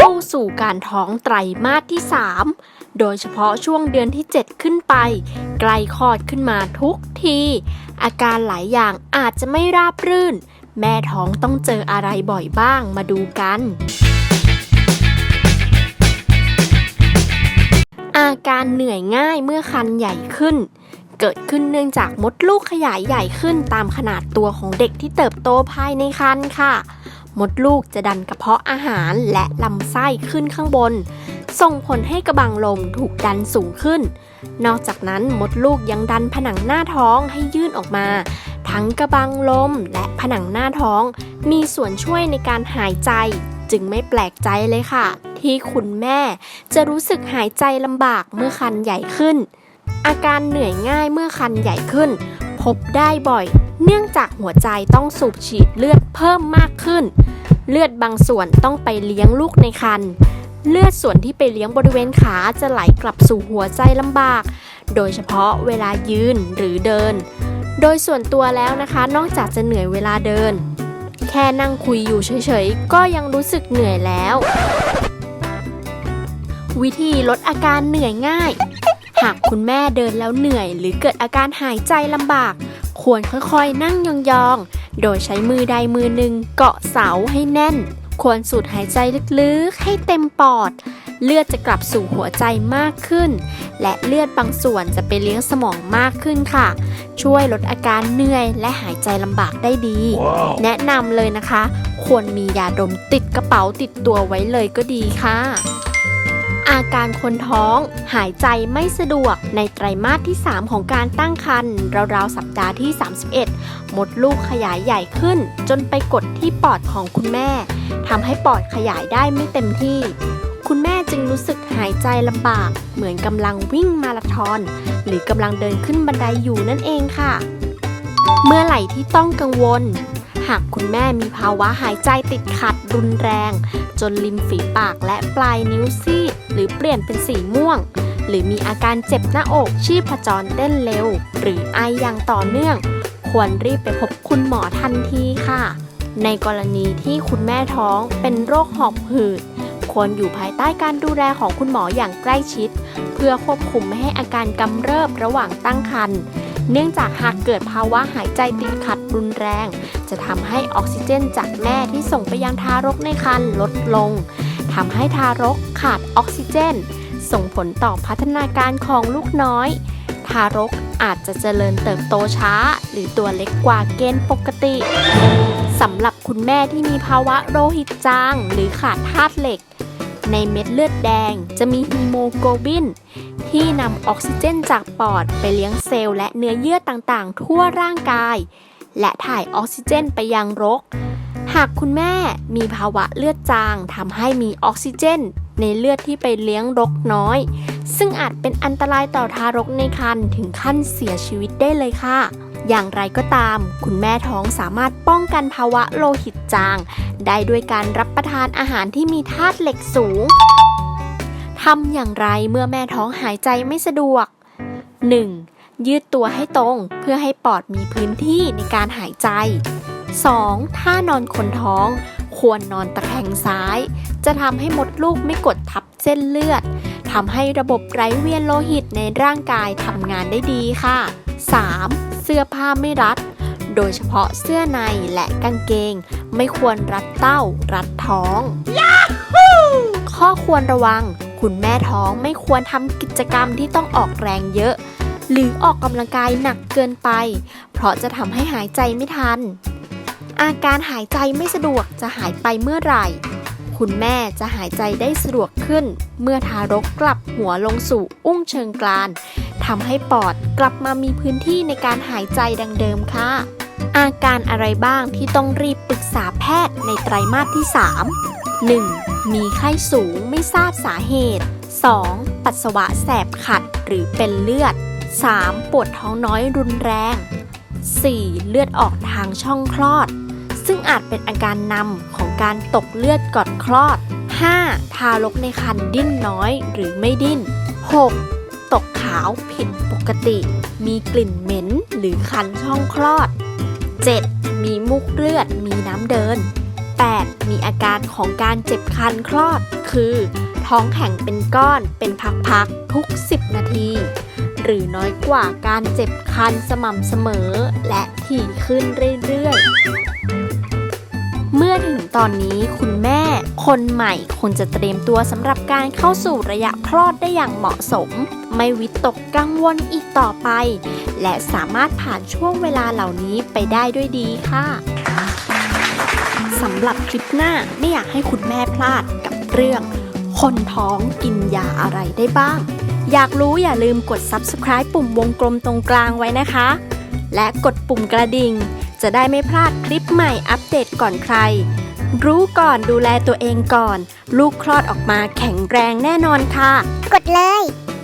เข้าสู่การท้องไตรมาสที่ 3 โดยเฉพาะช่วงเดือนที่ 7 ขึ้นไป ใกล้คลอดขึ้นมาทุกที อาการหลายอย่างอาจจะไม่ราบรื่น แม่ท้องต้องเจออะไรบ่อยบ้างมาดูกัน อาการเหนื่อยง่ายเมื่อคันใหญ่ขึ้น เกิดขึ้นเนื่องจากมดลูกขยายใหญ่ขึ้นตามขนาดตัวของเด็กที่เติบโตภายในครรภ์ค่ะ มดลูกจะดันกระเพาะอาหารและลำไส้ขึ้นข้างบน ส่งผลให้กระบังลมถูกดันสูงขึ้น นอกจากนั้นมดลูกยังดันผนังหน้าท้องให้ยื่นออกมา ทั้งกระบังลมและผนังหน้าท้อง มีส่วนช่วยในการหายใจ จึงไม่แปลกใจเลยค่ะ ที่คุณแม่จะรู้สึกหายใจลำบากเมื่อคันใหญ่ขึ้น อาการเหนื่อยง่ายเมื่อคันใหญ่ขึ้น พบได้บ่อย เนื่องจากหัวใจต้องสูบฉีดเลือดเพิ่มมากขึ้น เลือดบางส่วนต้องไปเลี้ยงลูกในครรภ์เลือดส่วนที่ไปเลี้ยงบริเวณขาจะไหลกลับสู่หัวใจลำบาก โดยเฉพาะเวลายืนหรือเดิน โดยส่วนตัวแล้วนะคะ นอกจากจะเหนื่อยเวลาเดิน แค่นั่งคุยอยู่เฉยๆ ก็ยังรู้สึกเหนื่อยแล้ว วิธีลดอาการเหนื่อยง่าย หากคุณแม่เดินแล้วเหนื่อย หรือเกิดอาการหายใจลำบาก ควรค่อยๆ นั่งยองๆ โดยใช้มือใดมือหนึ่งเกาะเสาให้แน่น ควรสูดหายใจลึกๆ ให้เต็มปอด เลือดจะกลับสู่หัวใจมากขึ้น และเลือดบางส่วนจะไปเลี้ยงสมองมากขึ้นค่ะ ช่วยลดอาการเหนื่อยและหายใจลำบากได้ดีแนะนำเลยนะคะ ควรมียาดมติดกระเป๋าติดตัวไว้เลยก็ดีค่ะ อาการคนท้อง หายใจไม่สะดวกในไตรมาสที่ 3 ของการตั้งครรภ์ราวๆสัปดาห์ที่ 31 มดลูกขยายใหญ่ขึ้น จนไปกดที่ปอดของคุณแม่ทำให้ปอดขยายได้ไม่เต็มที่ คุณแม่จึงรู้สึกหายใจลำบาก เหมือนกำลังวิ่งมาราธอน หรือกำลังเดินขึ้นบันไดอยู่นั่นเองค่ะ เมื่อไหร่ที่ต้องกังวล หากคุณแม่มีภาวะหายใจติดขัดรุนแรง จนริมฝีปากและปลายนิ้วซีด หรือเปลี่ยนเป็นสีม่วง หรือมีอาการเจ็บหน้าอกชีพจรเต้นเร็ว หรือไออย่างต่อเนื่อง ควรรีบไปพบคุณหมอทันทีค่ะ ในกรณีที่คุณแม่ท้องเป็นโรคหอบหืดควรอยู่ภายใต้การดูแลของคุณหมออย่างใกล้ชิด เพื่อควบคุมไม่ให้อาการกำเริบระหว่างตั้งครรภ์ เนื่องจากหากเกิดภาวะหายใจติดขัดรุนแรง จะทำให้ออกซิเจนจากแม่ที่ส่งไปยังทารกในครรภ์ลดลงทำให้ทารกขาดออกซิเจน ส่งผลต่อพัฒนาการของลูกน้อย ทารกอาจจะเจริญเติบโตช้า หรือตัวเล็กกว่าเกณฑ์ปกติสำหรับคุณแม่ที่มีภาวะโลหิตจาง หรือขาดธาตุเหล็ก ในเม็ดเลือดแดง จะมีฮีโมโกลบิน ที่นำออกซิเจนจากปอดไปเลี้ยงเซลล์และเนื้อเยื่อต่างๆ ทั่วร่างกาย และถ่ายออกซิเจนไปยังรก หากคุณแม่มีภาวะเลือดจางทำให้มีออกซิเจน ในเลือดที่ไปเลี้ยงรกน้อย ซึ่งอาจเป็นอันตรายต่อทารกในครรภ์ถึงขั้นเสียชีวิตได้เลยค่ะ อย่างไรก็ตาม คุณแม่ท้องสามารถป้องกันภาวะโลหิตจาง ได้ด้วยการรับประทานอาหารที่มีธาตุเหล็กสูงทำอย่างไรเมื่อแม่ท้องหายใจไม่สะดวก 1. ยืดตัวให้ตรงเพื่อให้ปอดมีพื้นที่ในการหายใจ 2. ถ้านอนคนท้อง ควรนอนตะแคงซ้าย จะทำให้มดลูกไม่กดทับเส้นเลือดทำให้ระบบไหลเวียนโลหิตในร่างกายทำงานได้ดีค่ะ 3. เสื้อผ้าไม่รัด โดยเฉพาะเสื้อในและกางเกง ไม่ควรรัดเต้า รัดท้องข้อควรระวัง คุณแม่ท้องไม่ควรทำกิจกรรมที่ต้องออกแรงเยอะ หรือออกกำลังกายหนักเกินไป เพราะจะทำให้หายใจไม่ทัน อาการหายใจไม่สะดวกจะหายไปเมื่อไหร่ คุณแม่จะหายใจได้สะดวกขึ้น เมื่อทารกกลับหัวลงสู่อุ้งเชิงกรานทำให้ปอดกลับมามีพื้นที่ในการหายใจดังเดิมค่ะ อาการอะไรบ้างที่ต้องรีบปรึกษาแพทย์ในไตรมาสที่ 3 1. มีไข้สูงไม่ทราบสาเหตุ 2. ปัสสาวะแสบขัดหรือเป็นเลือด 3. ปวดท้องน้อยรุนแรง 4. เลือดออกทางช่องคลอด ซึ่งอาจเป็นอาการนำของ การตกเลือดก่อนคลอด 5. ทารกในครรภ์ดิ้นน้อยหรือไม่ดิ้น 6. ตกขาวผิดปกติ มีกลิ่นเหม็นหรือคันช่องคลอด 7. มีมุกเลือดมีน้ำเดิน 8 มีอาการของการเจ็บคันคลอด คือ ท้องแข็งเป็นก้อนเป็นพักๆทุก 10 นาที หรือน้อยกว่าการเจ็บคันสม่ำเสมอ และถี่ขึ้นเรื่อยๆ เมื่อถึงตอนนี้คุณแม่ คนใหม่ควรจะเตรียมตัวสำหรับการเข้าสู่ระยะคลอดได้อย่างเหมาะสม ไม่วิตกกังวลอีกต่อไป และสามารถผ่านช่วงเวลาเหล่านี้ไปได้ด้วยดีค่ะสำหรับคลิปหน้าไม่อยากให้คุณแม่พลาดกับเรื่อง คนท้องกินยาอะไรได้บ้าง อยากรู้อย่าลืมกด subscribe ปุ่มวงกลมตรงกลางไว้นะคะ และกดปุ่มกระดิ่ง จะได้ไม่พลาดคลิปใหม่อัปเดตก่อนใคร รู้ก่อนดูแลตัวเองก่อน ลูกคลอดออกมาแข็งแรงแน่นอนค่ะ กดเลย